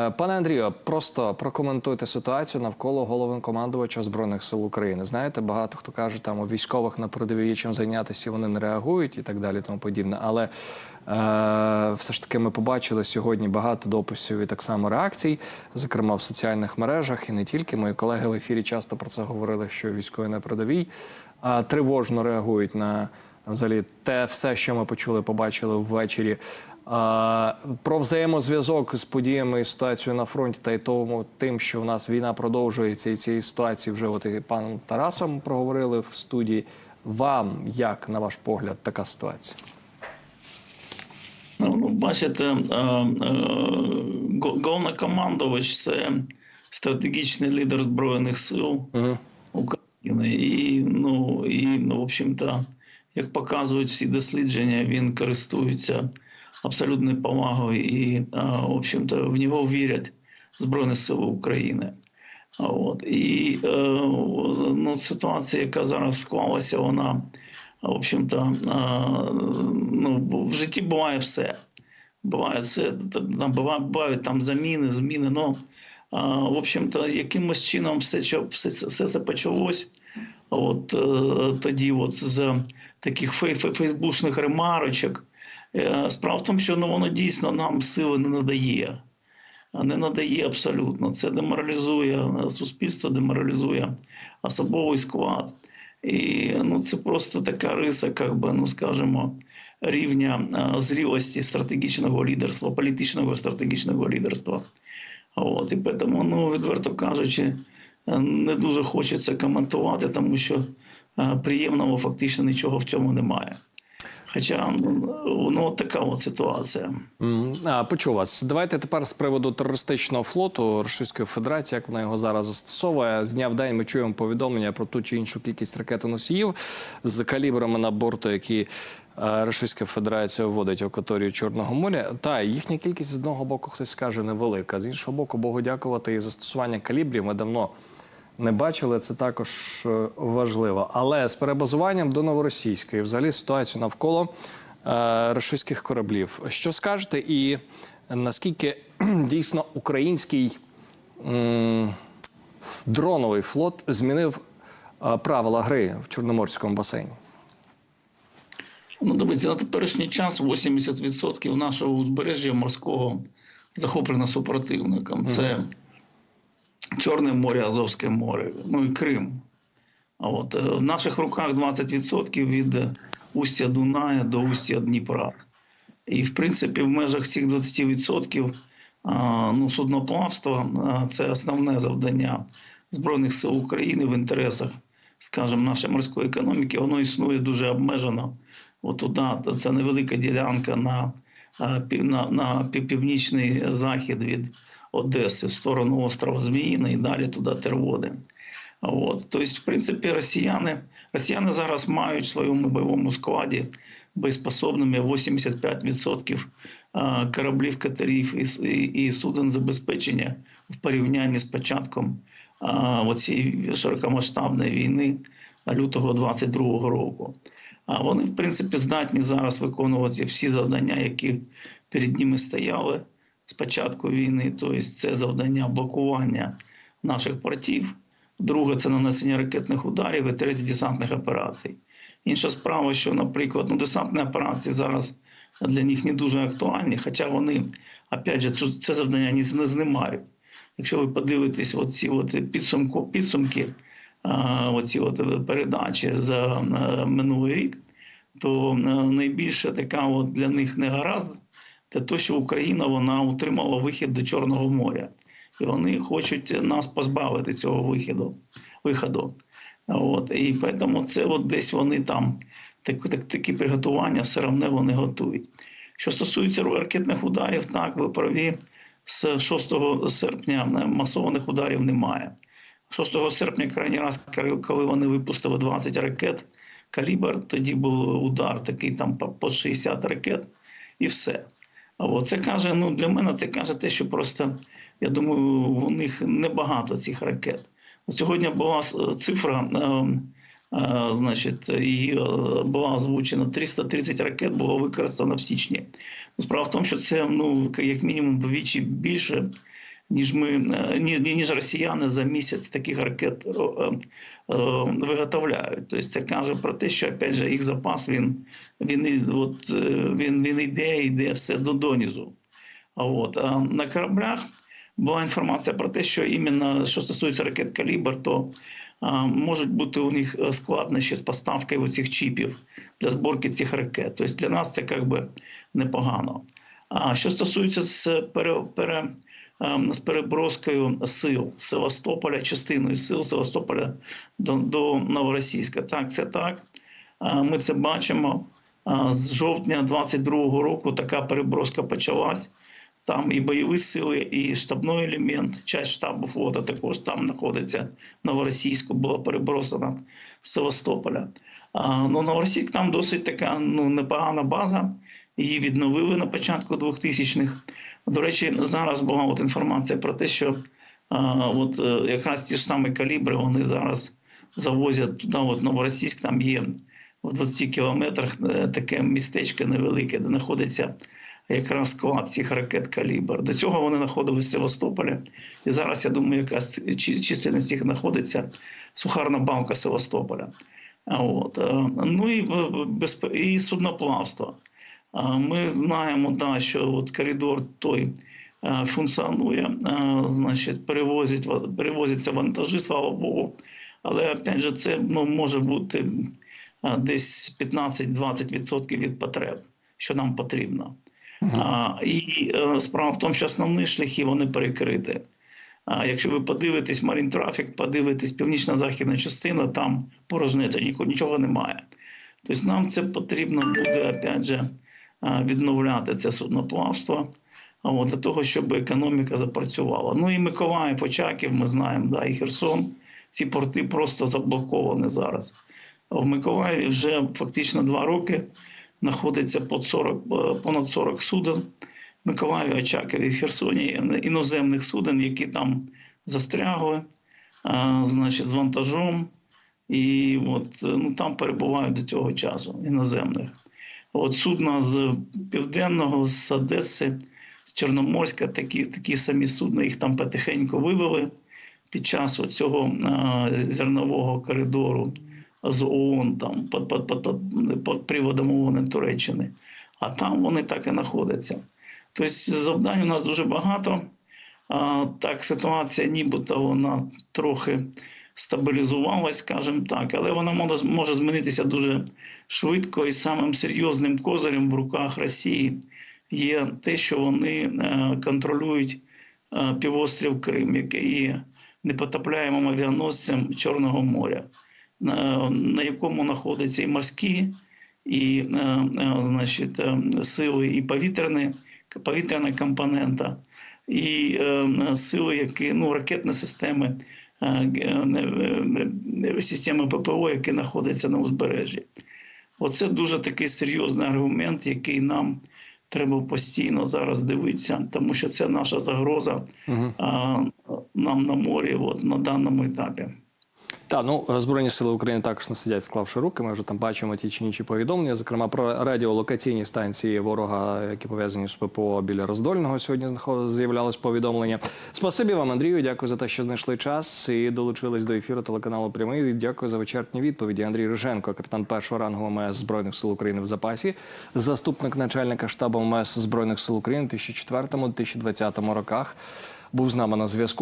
Е, Пане Андрію, просто прокоментуйте ситуацію навколо головнокомандувача збройних сил України. Знаєте, багато хто каже, там у військових на передовій чим зайнятися, вони не реагують і так далі, тому подібне. Але е, все ж таки ми побачили сьогодні багато дописів і так само реакцій, зокрема в соціальних мережах, і не тільки мої колеги в ефірі часто про це говорили, що військові на передовій е, тривожно реагують на взагалі те все, що ми почули, побачили ввечері. Про взаємозв'язок з подіями і ситуацією на фронті та й тому, тим, що в нас війна продовжується, і цієї ситуації вже от і паном Тарасом проговорили в студії. Вам як на ваш погляд така ситуація? Ну, ну, бачите, е, е, головнокомандувач це стратегічний лідер Збройних сил Угу. України. І, ну, і, ну, в общем-то, як показують всі дослідження, він користується абсолютною повагою і, в общем-то, в нього вірять Збройні Сили України. От. І е, ну, ситуація, яка зараз склалася, вона, в общем-то, ну, в житті буває все. Буває все, там бувають там заміни, зміни. Ну, в общем-то, якимось чином все, все, все це почалось. От е, тоді, от з таких фей, фей- фейсбучних ремарочок. Е, Справа в тому, що ну, воно дійсно нам сили не надає. Не надає абсолютно. Це деморалізує е, суспільство, деморалізує особовий склад. І ну, це просто така риса, як би, ну скажімо, рівня е, зрілості стратегічного лідерства, політичного стратегічного лідерства. От, і тому, ну, відверто кажучи, не дуже хочеться коментувати, тому що приємного фактично нічого в цьому немає. Хоча ну, ну, така от ситуація. А, почув вас. Давайте тепер з приводу терористичного флоту Російської Федерації, як вона його зараз застосовує. З дня в день ми чуємо повідомлення про ту чи іншу кількість ракетоносіїв з калібрами на борту, які е, Російська Федерація вводить в акваторію Чорного моря. Та їхня кількість з одного боку хтось скаже невелика. З іншого боку, Богу дякувати і застосування калібрів ми давно. Не бачили, це також е, важливо. Але з перебазуванням до новоросійської, взагалі ситуацію навколо е, російських кораблів. Що скажете, і наскільки дійсно український м, дроновий флот змінив е, правила гри в Чорноморському басейні? Ну, дивіться, на теперішній час 80% нашого узбережжя морського захоплено супротивником. Це Чорне море, Азовське море, ну і Крим. А от е, в наших руках 20% від устя Дуная до устя Дніпра. І, в принципі, в межах цих 20% а, ну, судноплавство а, це основне завдання Збройних сил України в інтересах, скажімо, нашої морської економіки. Воно існує дуже обмежено. От туди це невелика ділянка на, на, на північний захід від Одеси в сторону острова Зміїний і далі туди Терводи. От. Тобто, в принципі, росіяни, росіяни зараз мають в своєму бойовому складі боєспособними 85% кораблів, катерів і, і, суден забезпечення в порівнянні з початком а, оцієї широкомасштабної війни лютого 22-го року. А вони, в принципі, здатні зараз виконувати всі завдання, які перед ними стояли з початку війни. Тобто, це завдання блокування наших портів. Друге це нанесення ракетних ударів, і третє десантних операцій. Інша справа, що, наприклад, ну, десантні операції зараз для них не дуже актуальні, хоча вони, опять же, це завдання не, знімають. Якщо ви подивитесь оці от підсумку, підсумки, оці от передачі за е, минулий рік, то е, найбільше така от для них негаразд це те, що Україна вона утримала вихід до Чорного моря. І вони хочуть нас позбавити цього виходу. виходу. От. І тому це от десь вони там так, так, такі приготування все одно вони готують. Що стосується ракетних ударів, так, ви праві, з 6 серпня масованих ударів немає. 6 серпня, крайній раз, коли вони випустили 20 ракет, калібр, тоді був удар такий там по 60 ракет, і все. Це каже, ну для мене це каже те, що просто я думаю, у них небагато цих ракет. От Сьогодні була цифра, е, е, значить, і е, була озвучена 330 ракет було використано в січні. Справа в тому, що це ну як мінімум вдвічі більше, ніж ми е, ніж, ніж росіяни за місяць таких ракет е, е, виготовляють. Тобто це каже про те, що опять же їх запас він він от е, він, він йде, йде все до донізу. А от а на кораблях була інформація про те, що іменно що стосується ракет калібр, то а, можуть бути у них е, складнощі з поставкою цих чіпів для зборки цих ракет. Тобто для нас це як би непогано. А що стосується з пере, пере, з переброскою сил Севастополя, частиною сил Севастополя до, до Новоросійська. Так, це так. Ми це бачимо. З жовтня 22-го року така переброска почалась. Там і бойові сили, і штабний елемент, часть штабу флота також там знаходиться. Новоросійську була перебросена з Севастополя. А, ну, Новоросійськ там досить така ну, непогана база. Її відновили на початку 2000-х. До речі, зараз була от інформація про те, що а, от, е, якраз ті ж самі калібри вони зараз завозять туди, от Новоросійськ, там є в 20 кілометрах е, таке містечко невелике, де знаходиться якраз склад цих ракет калібр. До цього вони знаходилися в Севастополі. І зараз, я думаю, чи- чисельність їх знаходиться сухарна балка Севастополя. От. е, Ну і, і судноплавство. А, Ми знаємо, да, що от коридор той е, функціонує, е, значить, перевозять, ва- перевозяться вантажі, слава Богу. Але опять же, це ну, може бути е, десь 15-20% від потреб, що нам потрібно. А, і е, справа в тому, що основні шляхи вони перекриті. А якщо ви подивитесь Marine Traffic, подивитесь північно-західна частина, там порожнеча, нічого немає. Тобто нам це потрібно буде, опять же, а, відновляти це судноплавство от, для того, щоб економіка запрацювала. Ну і Миколаїв, Очаків, ми знаємо, да, і Херсон. Ці порти просто заблоковані зараз. В Миколаєві вже фактично два роки знаходиться під 40, е, понад 40 суден. Миколаєві, Очакові, Херсоні іноземних суден, які там застрягли, а, значить, з вантажом. І от, е, ну, там перебувають до цього часу іноземних. От судна з Південного, з Одеси, з Чорноморська, такі, такі самі судна, їх там потихеньку вивели під час цього зернового коридору з ООН там, під, під, під, під, під приводом ООН Туреччини. А там вони так і знаходяться. Тобто завдань у нас дуже багато. А, так, ситуація нібито вона трохи стабілізувалась, скажімо так, але вона може, змінитися дуже швидко. І самим серйозним козирем в руках Росії є те, що вони е, контролюють е, півострів Крим, який є непотопляємим авіаносцем Чорного моря, на, якому знаходяться і морські, і е, значить, сили, і повітряні, повітряна компонента, і сили, які ну, ракетні системи, системи ППО, яке знаходиться на узбережжі. Оце дуже такий серйозний аргумент, який нам треба постійно зараз дивитися, тому що це наша загроза Угу. а, нам на морі от, на даному етапі. Та ну збройні сили України також не сидять, склавши руки. Ми вже там бачимо ті чи інші повідомлення. Зокрема, про радіолокаційні станції ворога, які пов'язані з ППО біля роздольного. Сьогодні з'являлось повідомлення. Спасибі вам, Андрію. Дякую за те, що знайшли час і долучились до ефіру телеканалу Прямий. Дякую за вичерпні відповіді. Андрій Риженко, капітан першого рангу МС збройних сил України в запасі, заступник начальника штабу МС збройних сил України в 2004-2020 роках. Був з нами на зв'язку.